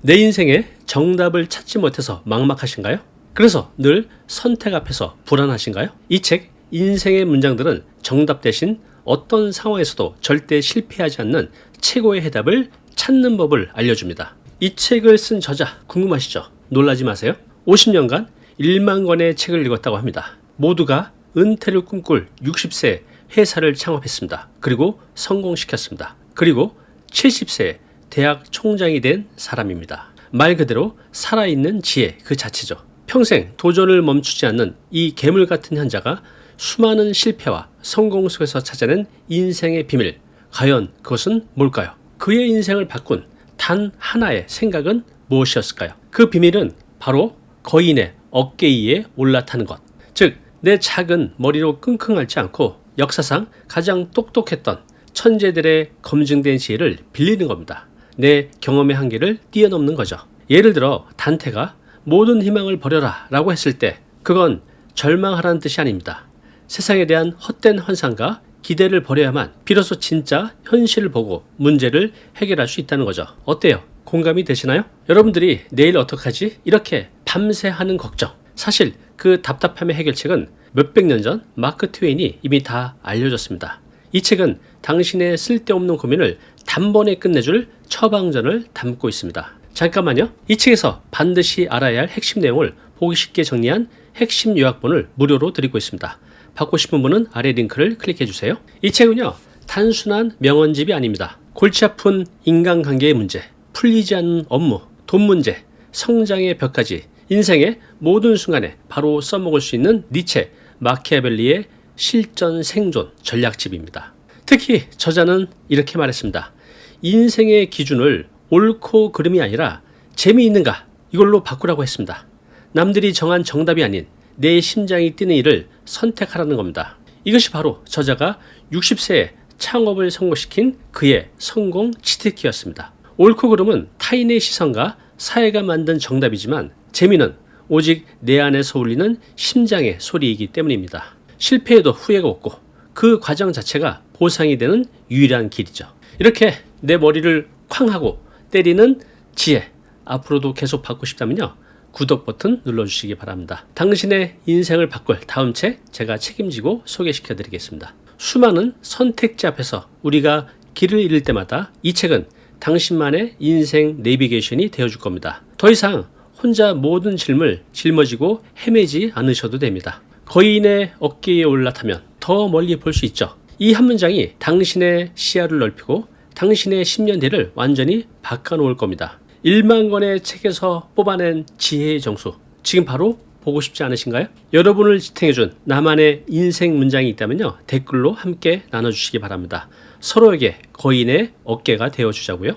내 인생에 정답을 찾지 못해서 막막하신가요? 그래서 늘 선택 앞에서 불안하신가요? 이 책 인생의 문장들은 정답 대신 어떤 상황에서도 절대 실패하지 않는 최고의 해답을 찾는 법을 알려줍니다. 이 책을 쓴 저자 궁금하시죠? 놀라지 마세요. 50년간 1만 권의 책을 읽었다고 합니다. 모두가 은퇴를 꿈꿀 60세 회사를 창업했습니다. 그리고 성공시켰습니다. 그리고 70세에 대학 총장이 된 사람입니다. 말 그대로 살아있는 지혜 그 자체죠. 평생 도전을 멈추지 않는 이 괴물 같은 현자가 수많은 실패와 성공 속에서 찾아낸 인생의 비밀. 과연 그것은 뭘까요? 그의 인생을 바꾼 단 하나의 생각은 무엇이었을까요? 그 비밀은 바로 거인의 어깨 위에 올라타는 것. 즉, 내 작은 머리로 끙끙 앓지 않고 역사상 가장 똑똑했던 천재들의 검증된 지혜를 빌리는 겁니다. 내 경험의 한계를 뛰어넘는 거죠. 예를 들어 단테가 모든 희망을 버려라 라고 했을 때 그건 절망하라는 뜻이 아닙니다. 세상에 대한 헛된 환상과 기대를 버려야만 비로소 진짜 현실을 보고 문제를 해결할 수 있다는 거죠. 어때요? 공감이 되시나요? 여러분들이 내일 어떡하지? 이렇게 밤새 하는 걱정. 사실 그 답답함의 해결책은 몇백 년 전 마크 트웨인이 이미 다 알려줬습니다. 이 책은 당신의 쓸데없는 고민을 단번에 끝내줄 처방전을 담고 있습니다. 잠깐만요. 이 책에서 반드시 알아야 할 핵심 내용을 보기 쉽게 정리한 핵심 요약본을 무료로 드리고 있습니다. 받고 싶은 분은 아래 링크를 클릭해 주세요. 이 책은요, 단순한 명언집이 아닙니다. 골치 아픈 인간관계의 문제, 풀리지 않는 업무, 돈 문제, 성장의 벽까지 인생의 모든 순간에 바로 써먹을 수 있는 니체, 마키아벨리의 실전 생존 전략집입니다. 특히 저자는 이렇게 말했습니다. 인생의 기준을 옳고 그름이 아니라 재미있는가 이걸로 바꾸라고 했습니다. 남들이 정한 정답이 아닌 내 심장이 뛰는 일을 선택하라는 겁니다. 이것이 바로 저자가 60세에 창업을 성공시킨 그의 성공 치트키였습니다. 옳고 그름은 타인의 시선과 사회가 만든 정답이지만 재미는 오직 내 안에서 울리는 심장의 소리이기 때문입니다. 실패해도 후회가 없고 그 과정 자체가 보상이 되는 유일한 길이죠. 이렇게 내 머리를 쾅 하고 때리는 지혜 앞으로도 계속 받고 싶다면요. 구독 버튼 눌러주시기 바랍니다. 당신의 인생을 바꿀 다음 책 제가 책임지고 소개시켜 드리겠습니다. 수많은 선택지 앞에서 우리가 길을 잃을 때마다 이 책은 당신만의 인생 내비게이션이 되어줄 겁니다. 더 이상 혼자 모든 짐을 짊어지고 헤매지 않으셔도 됩니다. 거인의 어깨에 올라타면 더 멀리 볼 수 있죠. 이 한 문장이 당신의 시야를 넓히고 당신의 10년 뒤를 완전히 바꿔놓을 겁니다. 1만 권의 책에서 뽑아낸 지혜의 정수. 지금 바로 보고 싶지 않으신가요? 여러분을 지탱해준 나만의 인생 문장이 있다면요. 댓글로 함께 나눠주시기 바랍니다. 서로에게 거인의 어깨가 되어주자고요.